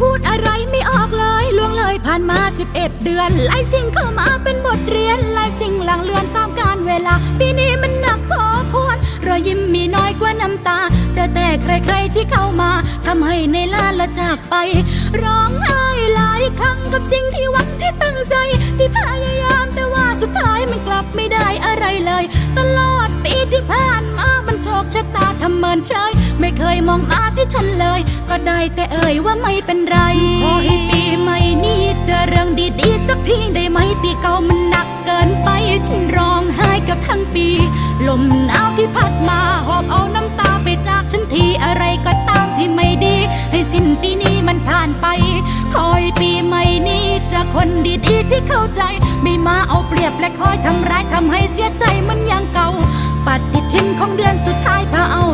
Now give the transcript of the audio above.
พูดอะไรไม่ออกเลยล่วงเลยผ่านมา 11 เดือนหลายสิ่งเข้ามาเป็นบทเรียนหลายสิ่งหลังเลือนตามกาลเวลา ปีนี้มันหนักพอควรรอยยิ้มมีน้อยกว่าน้ำตา จะแต่ใครๆที่เข้ามาทำให้ในลาละจากไป ร้องไห้หลายครั้งกับสิ่งที่หวังที่ตั้งใจ ที่พยายามแต่ว่าสุดท้ายมันกลับไม่ได้อะไรเลย เมินเฉยไม่เคยมองมาที่ฉันเลย ก็ได้แต่เอ่ยว่าไม่เป็นไร ขอให้ปีใหม่นี้เจอเรื่องดีๆสักทีได้ไหมปีเก่ามันหนักเกินไป ฉันร้องไห้กับทั้งปี ลมหนาวที่พัดมาหอบเอาน้ำตาไปจากฉันทีอะไรก็ตามที่ไม่ดี ให้สิ้นปีนี้มันผ่านไปคอยปีใหม่นี้เจะคนดีๆที่เข้าใจ ไม่มาเอาเปรียบและคอยทำร้ายทำให้เสียใจมันอย่างเก่า ปฏิทินของเดือนสุดท้ายพาเอา